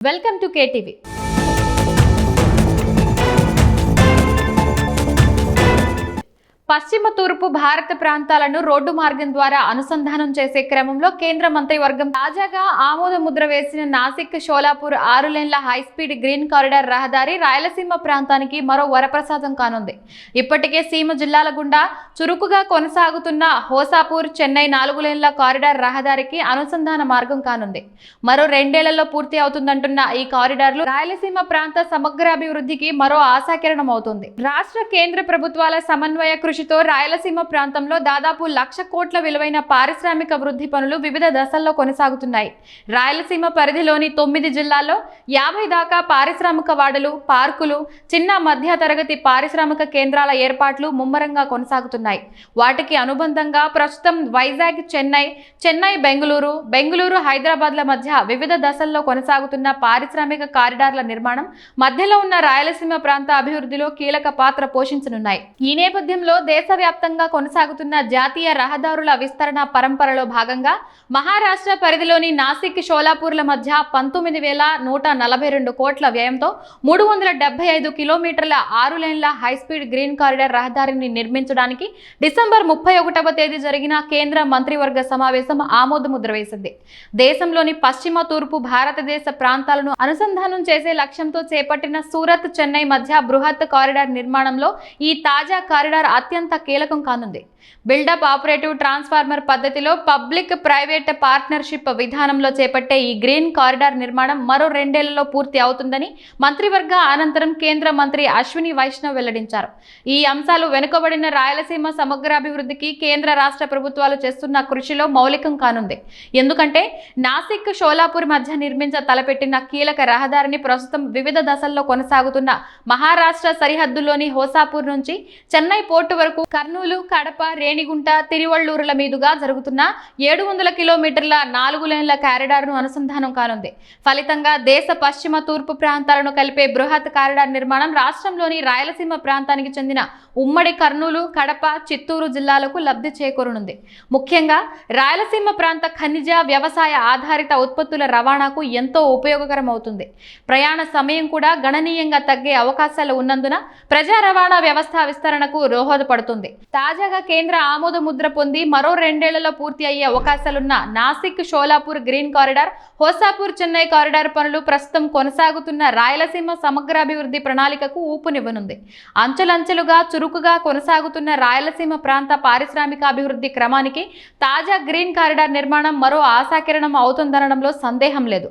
Welcome to KTV పశ్చిమ తూర్పు భారత ప్రాంతాలను రోడ్డు మార్గం ద్వారా అనుసంధానం చేసే క్రమంలో కేంద్ర మంత్రివర్గం తాజాగా ఆమోద ముద్ర వేసిన నాసిక్ షోలాపూర్ ఆరు లేన్ల హైస్పీడ్ గ్రీన్ కారిడార్ రహదారి రాయలసీమ ప్రాంతానికి మరో వరప్రసాదం కానుంది. ఇప్పటికే సీమ జిల్లాల గుండా చురుకుగా కొనసాగుతున్న హోసాపూర్ చెన్నై నాలుగు లేన్ల కారిడార్ రహదారికి అనుసంధాన మార్గం కానుంది. మరో రెండేళ్ళలో పూర్తి అవుతుందంటున్న ఈ కారిడార్లు రాయలసీమ ప్రాంత సమగ్రాభివృద్ధికి మరో ఆశాకిరణం అవుతుంది రాష్ట్ర కేంద్ర ప్రభుత్వాల సమన్వయ కృషి కృషితో రాయలసీమ ప్రాంతంలో దాదాపు లక్ష కోట్ల విలువైన పారిశ్రామిక వృద్ధి పనులు వివిధ దశల్లో కొనసాగుతున్నాయి. రాయలసీమ పరిధిలోని తొమ్మిది జిల్లాల్లో యాభై దాకా పారిశ్రామిక వాడలు పార్కులు చిన్న మధ్య తరగతి పారిశ్రామిక కేంద్రాల ఏర్పాట్లు ముమ్మరంగా కొనసాగుతున్నాయి. వాటికి అనుబంధంగా ప్రస్తుతం వైజాగ్ చెన్నై చెన్నై బెంగళూరు బెంగళూరు హైదరాబాద్ల మధ్య వివిధ దశల్లో కొనసాగుతున్న పారిశ్రామిక కారిడార్ల నిర్మాణం మధ్యలో ఉన్న రాయలసీమ ప్రాంత అభివృద్ధిలో కీలక పాత్ర పోషించనున్నాయి. ఈ నేపథ్యంలో దేశవ్యాప్తంగా కొనసాగుతున్న జాతీయ రహదారుల విస్తరణ పరంపరలో భాగంగా మహారాష్ట్ర పరిధిలోని నాసిక్ షోలాపూర్ల మధ్య పంతొమ్మిది వేల నూట నలభై రెండు కోట్ల వ్యయంతో మూడు వందల డెబ్బై ఐదు కిలోమీటర్ల ఆరు లైన్ల హైస్పీడ్ గ్రీన్ కారిడార్ రహదారిని నిర్మించడానికి డిసెంబర్ ముప్పై ఒకటవ తేదీ జరిగిన కేంద్ర మంత్రివర్గ సమావేశం ఆమోదముద్ర వేసింది. దేశంలోని పశ్చిమ తూర్పు భారతదేశ ప్రాంతాలను అనుసంధానం చేసే లక్ష్యంతో చేపట్టిన సూరత్ చెన్నై మధ్య బృహత్ కారిడార్ నిర్మాణంలో ఈ తాజా కారిడార్ అత్యంత కీలకం కానుంది. బిల్డప్ ఆపరేటివ్ ట్రాన్స్ఫార్మర్ పద్ధతిలో పబ్లిక్ ప్రైవేట్ పార్ట్నర్షిప్ విధానంలో చేపట్టే ఈ గ్రీన్ కారిడార్ నిర్మాణం మరో రెండేళ్ళలో పూర్తి అవుతుందని మంత్రివర్గ అనంతరం కేంద్ర మంత్రి అశ్విని వైష్ణవ్ వెల్లడించారు. ఈ అంశాలు వెనుకబడిన రాయలసీమ సమగ్రాభివృద్ధికి కేంద్ర రాష్ట్ర ప్రభుత్వాలు చేస్తున్న కృషిలో మౌలికం కానుంది. ఎందుకంటే నాసిక్ షోలాపూర్ మధ్య నిర్మించ తలపెట్టిన కీలక రహదారిని ప్రస్తుతం వివిధ దశల్లో కొనసాగుతున్న మహారాష్ట్ర సరిహద్దులోని హోసాపూర్ నుంచి చెన్నై పోర్టు వరకు కర్నూలు కడప రేణిగుంట తిరువళ్ళూరుల మీదుగా జరుగుతున్న ఏడు వందల కిలోమీటర్ల నాలుగు లేన్ల కారిడార్ను అనుసంధానం కానుంది. ఫలితంగా దేశ పశ్చిమ తూర్పు ప్రాంతాలను కలిపే బృహత్ కారిడార్ నిర్మాణం రాష్ట్రంలోని రాయలసీమ ప్రాంతానికి చెందిన ఉమ్మడి కర్నూలు కడప చిత్తూరు జిల్లాలకు లబ్ధి చేకూరనుంది. ముఖ్యంగా రాయలసీమ ప్రాంత ఖనిజ వ్యవసాయ ఆధారిత ఉత్పత్తుల రవాణాకు ఎంతో ఉపయోగకరం అవుతుంది ప్రయాణ సమయం కూడా గణనీయంగా తగ్గే అవకాశాలు ఉన్నందున ప్రజా రవాణా వ్యవస్థ విస్తరణకు పడుతుంది. తాజాగా కేంద్ర ఆమోద ముద్ర పొంది మరో రెండేళ్ళలో పూర్తి అయ్యే అవకాశాలున్న Nasik Sholapur green corridor Hosapur Chennai corridor పనులు ప్రస్తుతం కొనసాగుతున్న రాయలసీమ సమగ్రాభివృద్ధి ప్రణాళికకు ఊపునివ్వనుంది. అంచెలంచెలుగా చురుకుగా కొనసాగుతున్న రాయలసీమ ప్రాంత పారిశ్రామిక అభివృద్ధి క్రమానికి తాజా గ్రీన్ కారిడార్ నిర్మాణం మరో ఆశాకిరణం అవుతుందనడంలో సందేహం లేదు.